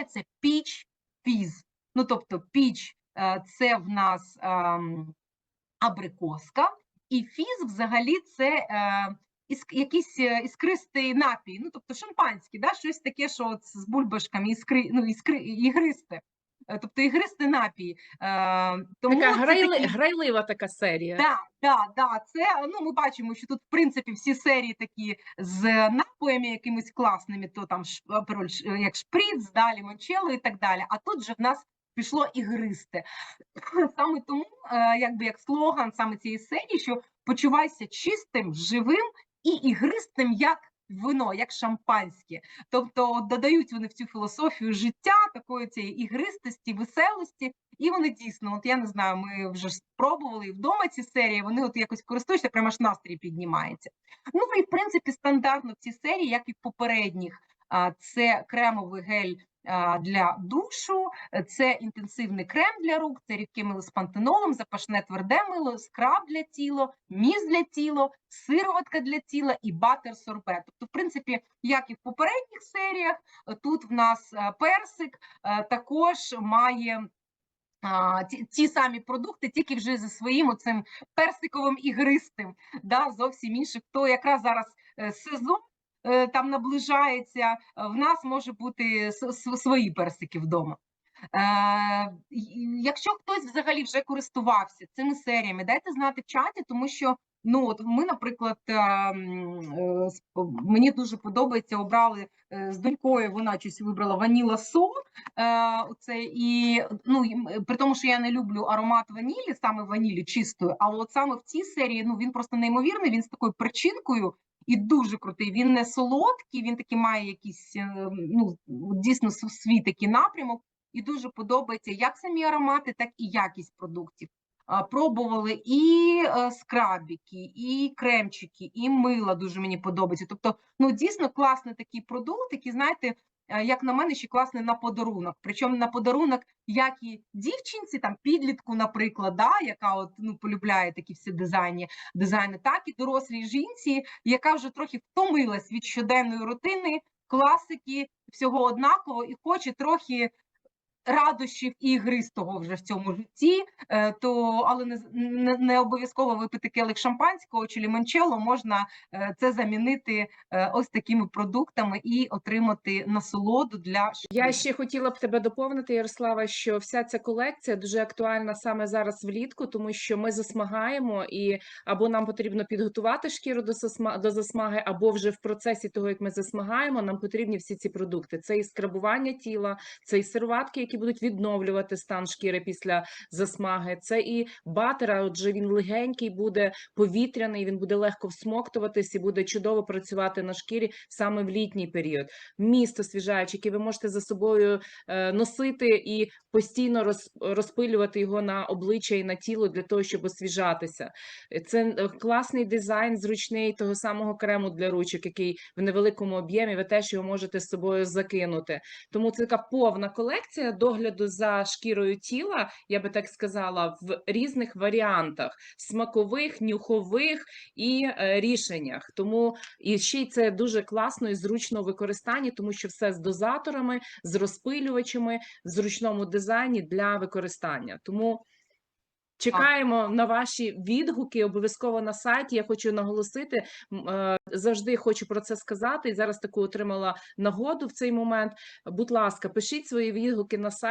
серія це піч піз. Ну, тобто, піч е, це в нас ем, абрикоска, і фіз взагалі це е, якийсь е, іскристий напій, ну тобто шампанський, да? щось таке, що от з бульбашками іскри, ну, іскри, ігристе. Е, Тобто ігристий напій. Е, тому Така грайли, такі- грайлива така серія. Да, да, да, це ну ми бачимо, що тут в принципі всі серії такі з напоями якимись класними, то там ш- як шприц, далі мончело і так далі. А тут же в нас пішло ігристе. Саме тому, е, якби як слоган саме цієї серії, що почувайся чистим, живим і ігристим, як вино, як шампанське. Тобто додають вони в цю філософію життя, такої цієї ігристості, веселості. І вони дійсно, от я не знаю, ми вже спробували вдома ці серії, вони от якось користуються, прямо аж настрій піднімається. Ну і в принципі стандартно в цій серії, як і попередніх, це кремовий гель для душу, це інтенсивний крем для рук, це рідке мило з пантенолом, запашне тверде мило, скраб для тіла, міст для тіла, сироватка для тіла і батер сорбет. Тобто, в принципі, як і в попередніх серіях, тут в нас е, персик е, також має ті, ті самі продукти, тільки вже зі своїм оцим персиковим ігристим, да, зовсім інших. То якраз зараз е, сезон там наближається, е, в нас може бути свої персики вдома. Е, якщо хтось взагалі вже користувався цими серіями, дайте знати в чаті, тому що ну от ми, наприклад, е, е, мені дуже подобається, обрали е, з донькою, вона щось вибрала ваніла со. Е, і ну при тому, що я не люблю аромат ванілі, саме ванілі чистої, але от саме в цій серії ну він просто неймовірний. Він з такою причинкою і дуже крутий. Він не солодкий, він таки має якийсь е, ну дійсно св- свій такий напрямок. І дуже подобається як самі аромати, так і якість продуктів. Пробували і е, скрабіки, і кремчики, і мила дуже мені подобається. Тобто, ну дійсно класний такий продукт, який, знаєте, як на мене, ще класний на подарунок. Причому на подарунок, як і дівчинці, там підлітку, наприклад, да, яка от ну полюбляє такі всі дизайні, дизайни, так і дорослій жінці, яка вже трохи втомилась від щоденної рутини, класики, всього однаково, і хоче трохи радощів і ігристого вже в цьому житті, е, то але не, не, не обов'язково випити келих шампанського чи лімончелло, можна е, це замінити е, ось такими продуктами і отримати насолоду для Я ще хотіла б тебе доповнити, Ярослава, що вся ця колекція дуже актуальна саме зараз влітку, тому що ми засмагаємо, і або нам потрібно підготувати шкіру до засма- до засмаги, або вже в процесі того, як ми засмагаємо, нам потрібні всі ці продукти. Це і скрабування тіла, це і серватки, які будуть відновлювати стан шкіри після засмаги. Це і батера. Отже, він легенький буде повітряний, він буде легко всмоктуватись і буде чудово працювати на шкірі саме в літній період. Місто освіжаюче, яке ви можете за собою е, носити і постійно роз, розпилювати його на обличчя і на тіло для того, щоб освіжатися. Це е, класний дизайн, зручний того самого крему для ручок, який в невеликому об'ємі. Ви теж його можете з собою закинути. Тому це така повна колекція догляду за шкірою тіла, я би так сказала, в різних варіантах: смакових, нюхових і е, рішеннях. Тому і ще й це дуже класно і зручно використання, тому що все з дозаторами, з розпилювачами, в зручному дизайні для використання. Тому чекаємо на ваші відгуки обов'язково на сайті. Я хочу наголосити, е, завжди хочу про це сказати. І зараз таку отримала нагоду в цей момент. Будь ласка, пишіть свої відгуки на сайт.